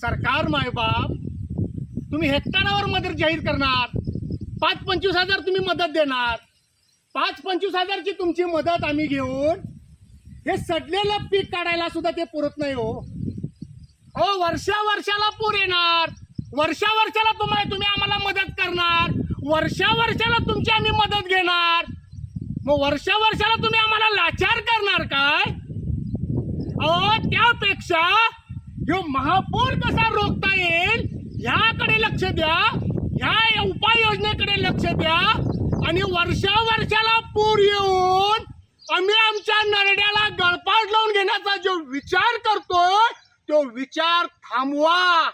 सरकार मायबाप तुम्ही हेक्टरावर मदत जाहीर करणार. पाच पंचवीस हजार तुम्ही मदत देणार. पाच पंचवीस हजारची तुमची मदत आम्ही घेऊन हे सडलेलं पीक काढायला सुद्धा ते पुरत नाही हो. हो वर्षा वर्षाला पूर येणार. वर्षा वर्षाला तुम्हाला तुम्ही आम्हाला मदत करणार. वर्षा वर्षाला तुमची आम्ही मदत घेणार. मग वर्षा वर्षाला तुम्ही आम्हाला लाचार करणार काय? अहो त्यापेक्षा ह्यो महापूर कसा रोखता येईल ह्याकडे लक्ष द्या ह्या उपाययोजनेकडे लक्ष द्या आणि वर्षा वर्षाला पूर येऊन आम्ही आमच्या नरड्याला गळपाट लावून घेण्याचा जो विचार करतोय तो विचार थांबवा.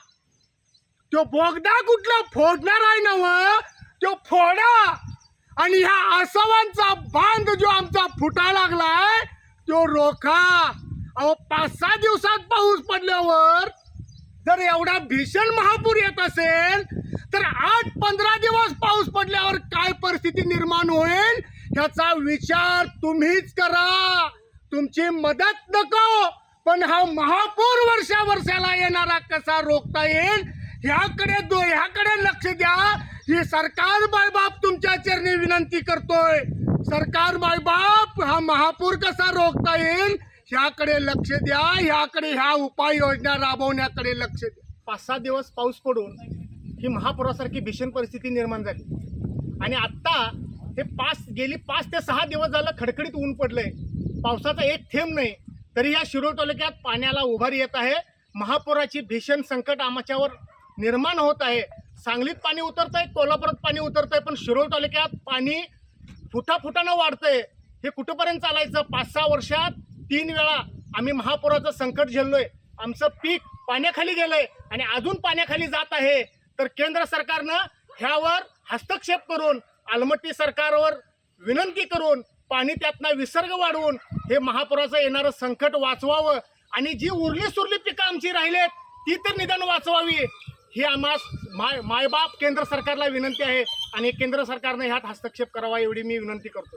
तो बोगदा कुठला फोडणार आहे नव तो फोडा. आणि ह्या आसवांचा बांध जो आमचा फुटा लागलाय तो रोखा. अहो पाच सहा दिवसात पाऊस पडल्यावर जर एवढा भीषण महापूर येत असेल तर आठ पंधरा दिवस पाऊस पडल्यावर काय परिस्थिती निर्माण होईल ह्याचा विचार तुम्हीच करा. तुमची मदत नको पण हा महापूर वर्षा वर्षाला येणारा कसा रोखता येईल ह्याकडे दो ह्याकडे लक्ष द्या. ही सरकार मायबाप तुमच्या चरणी विनंती करतोय. सरकार मायबाप हा महापूर कसा रोखता येईल ह्याकडे लक्ष द्या ह्याकडे ह्या उपाययोजना राबवण्याकडे लक्ष द्या. पाच सहा दिवस पाऊस पडून ही महापुरासारखी भीषण परिस्थिती निर्माण झाली. आणि आत्ता हे पाच गेली पाच ते सहा दिवस झालं खडखडीत ऊन पडलंय. पावसाचा एक थेंब नाही तरी या शिरोळ तालुक्यात पाण्याला उभारी येत आहे. महापुराची भीषण संकट आमच्यावर निर्माण होत आहे. सांगलीत पाणी उतरतंय कोल्हापुरात पाणी उतरतंय पण शिरोळ तालुक्यात पाणी फुटाफुटानं वाढतंय. हे कुठंपर्यंत चालायचं? पाच सहा वर्षात तीन वेळा आम्ही महापुराचं संकट झेललोय. आमचं पीक पाण्याखाली गेलंय आणि अजून पाण्याखाली जात आहे. तर केंद्र सरकारनं ह्यावर हस्तक्षेप करून आलमट्टी सरकारवर विनंती करून पाणी त्यातनं विसर्ग वाढवून हे महापुराचं येणारं संकट वाचवावं. आणि जी उरली सुरली पिकं आमची राहिलेत ती तर निदान वाचवावी. ही आम्हा माय मायबाप केंद्र सरकारला विनंती आहे आणि केंद्र सरकारने ह्यात हस्तक्षेप करावा एवढी मी विनंती करतो